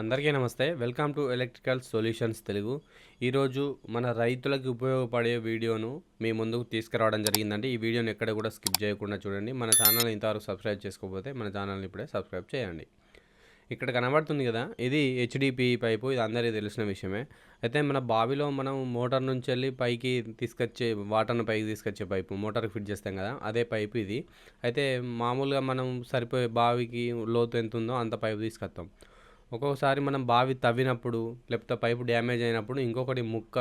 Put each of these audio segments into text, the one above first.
అందరికీ నమస్తే. Welcome to electrical solutions Telugu. ఈరోజు మన రైతులకు ఉపయోగపడే వీడియోను మీ ముందుకు తీసుకురావడం జరిగిందండి. ఈ వీడియోని ఎక్కడ కూడా స్కిప్ చేయకుండా చూడండి. మన ఛానల్ ఇంతవరకు సబ్స్క్రైబ్ చేసుకోకపోతే మన ఛానల్ని ఇప్పుడే సబ్స్క్రైబ్ చేయండి. ఇక్కడ కనబడుతుంది కదా ఇది హెచ్డిపి పైపు ఇది అందరికీ తెలిసిన విషయమే. అయితే మన బావిలో మనం మోటార్ నుంచి వెళ్ళి పైకి తీసుకొచ్చే వాటర్ను పైకి తీసుకొచ్చే పైపు మోటార్కి ఫిట్ చేస్తాం కదా అదే పైపు ఇది. అయితే మామూలుగా మనం సరిపోయే బావికి లోతు ఎంత ఉందో అంత పైపు తీసుకొస్తాం. ఒక్కొక్కసారి మనం బావి తవ్వినప్పుడు లేకపోతే పైపు డ్యామేజ్ అయినప్పుడు ఇంకొకటి ముక్క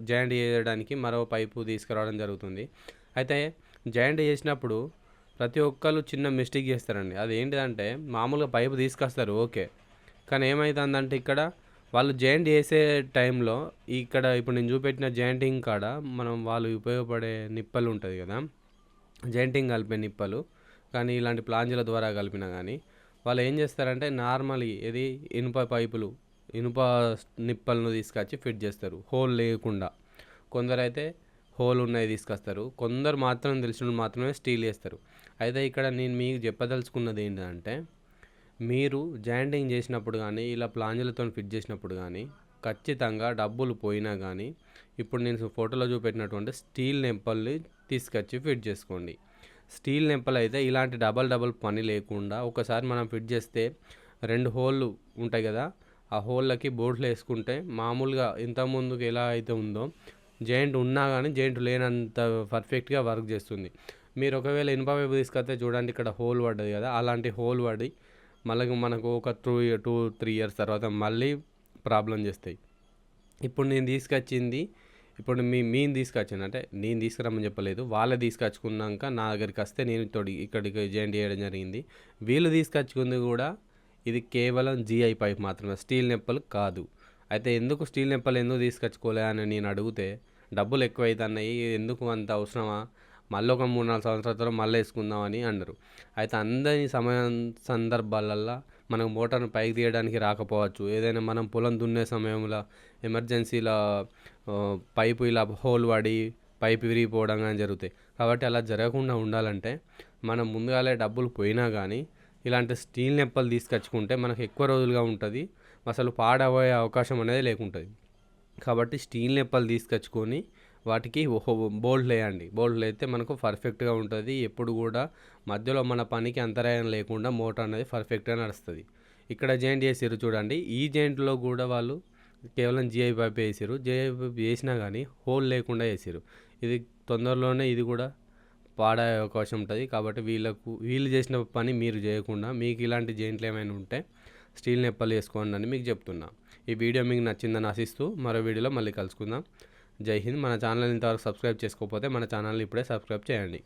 జాయింట్ చేయడానికి మరో పైపు తీసుకురావడం జరుగుతుంది. అయితే జాయింట్ చేసినప్పుడు ప్రతి ఒక్కరు చిన్న మిస్టేక్ చేస్తారండి. అది ఏంటిదంటే మామూలుగా పైపు తీసుకొస్తారు ఓకే. కానీ ఏమవుతుందంటే ఇక్కడ వాళ్ళు జాయింట్ చేసే టైంలో ఇక్కడ ఇప్పుడు నేను చూపెట్టిన జాయింటింగ్ కాడ మనం వాళ్ళు ఉపయోగపడే నిప్పలు ఉంటుంది కదా. జాయింటింగ్ కలిపే నిప్పలు. కానీ ఇలాంటి ప్లాంజుల ద్వారా కలిపినా కానీ వాళ్ళు ఏం చేస్తారంటే నార్మల్ ఇది ఇనుప పైపులు ఇనుప నిప్పలను తీసుకొచ్చి ఫిట్ చేస్తారు. హోల్ లేకుండా. కొందరైతే హోల్ ఉన్నాయి తీసుకొస్తారు. కొందరు మాత్రం తెలిసిన మాత్రమే స్టీల్ చేస్తారు. అయితే ఇక్కడ నేను మీకు చెప్పదలుచుకున్నది ఏంటంటే మీరు జాయింటింగ్ చేసినప్పుడు కానీ ఇలా ప్లాంజులతో ఫిట్ చేసినప్పుడు కానీ ఖచ్చితంగా డబ్బులు పోయినా కానీ ఇప్పుడు నేను ఫోటోలో చూపెట్టినటువంటి స్టీల్ నెంపల్ని తీసుకొచ్చి ఫిట్ చేసుకోండి. స్టీల్ నెంపలు అయితే ఇలాంటి డబల్ డబల్ పని లేకుండా ఒకసారి మనం ఫిట్ చేస్తే రెండు హోళ్ళు ఉంటాయి కదా ఆ హోళ్ళకి బోర్డ్లు వేసుకుంటే మామూలుగా ఇంతకుముందుకు ఎలా అయితే ఉందో జాయింట్ ఉన్నా కానీ జాయింట్ లేనంత పర్ఫెక్ట్గా వర్క్ చేస్తుంది. మీరు ఒకవేళ ఇనుప వైపు తీసుకొస్తే చూడండి ఇక్కడ హోల్ పడ్డది కదా అలాంటి హోల్ పడి మళ్ళీ మనకు ఒక టూ టూ త్రీ ఇయర్స్ తర్వాత మళ్ళీ ప్రాబ్లం చేస్తాయి. ఇప్పుడు నేను తీసుకొచ్చింది ఇప్పుడు మీ మీని తీసుకొచ్చాను. అంటే నేను తీసుకురమ్మని చెప్పలేదు. వాళ్ళే తీసుకొచ్చుకున్నాక నా దగ్గరికి వస్తే నేను తోడి ఇక్కడికి జాయింట్ చేయడం జరిగింది. వీళ్ళు తీసుకొచ్చుకుంది కూడా ఇది కేవలం జిఐ పైప్ మాత్రమే స్టీల్ నెప్పలు కాదు. అయితే ఎందుకు స్టీల్ నెప్పలు ఎందుకు తీసుకొచ్చుకోలే అని నేను అడిగితే డబ్బులు ఎక్కువ అవుతున్నాయి ఎందుకు అంత అవసరమా? మళ్ళీ ఒక మూడు నాలుగు సంవత్సరాల తర్వాత మళ్ళీ వేసుకుందామని అన్నారు. అయితే అందరి సమయం సందర్భాలల్లో మనకు మోటార్ను పైకి తీయడానికి రాకపోవచ్చు. ఏదైనా మనం పొలం దున్నే సమయంలో ఎమర్జెన్సీలో పైపు ఇలా హోల్ పడి పైపు విరిగిపోవడం కానీ జరుగుతాయి. కాబట్టి అలా జరగకుండా ఉండాలంటే మనం ముందుగాలే డబ్బులు పోయినా కానీ ఇలాంటి స్టీల్ నెప్పలు తీసుకొచ్చుకుంటే మనకు ఎక్కువ రోజులుగా ఉంటుంది. అసలు పాడబోయే అవకాశం అనేది లేకుంటుంది. కాబట్టి స్టీల్ నెప్పలు తీసుకొచ్చుకొని వాటికి బోల్డ్ వేయండి బోల్డ్ అయితే మనకు పర్ఫెక్ట్గా ఉంటుంది. ఎప్పుడు కూడా మధ్యలో మన పనికి అంతరాయం లేకుండా మోటార్ అనేది పర్ఫెక్ట్గా నడుస్తుంది. ఇక్కడ జాయింట్ చేసారు చూడండి. ఈ జాయింట్లో కూడా వాళ్ళు కేవలం జిఐ పైప్ వేసారు జిఐ పైప్ వేసినా కానీ హోల్ లేకుండా వేసారు ఇది తొందరలోనే ఇది కూడా పాడే అవకాశం ఉంటుంది. కాబట్టి వీళ్ళకు వీళ్ళు చేసిన పని మీరు చేయకుండా మీకు ఇలాంటి జాయింట్లు ఏమైనా ఉంటే స్టీల్ నెప్పలు వేసుకోండి అని మీకు చెప్తున్నా. ఈ వీడియో మీకు నచ్చిందని ఆశిస్తూ మరో వీడియోలో మళ్ళీ కలుసుకుందాం. జై హింద్. మన ఛానల్ ఇంతవరకు సబ్స్క్రైబ్ చేసుకోకపోతే మన ఛానల్ని ఇప్పుడే సబ్స్క్రైబ్ చేయండి.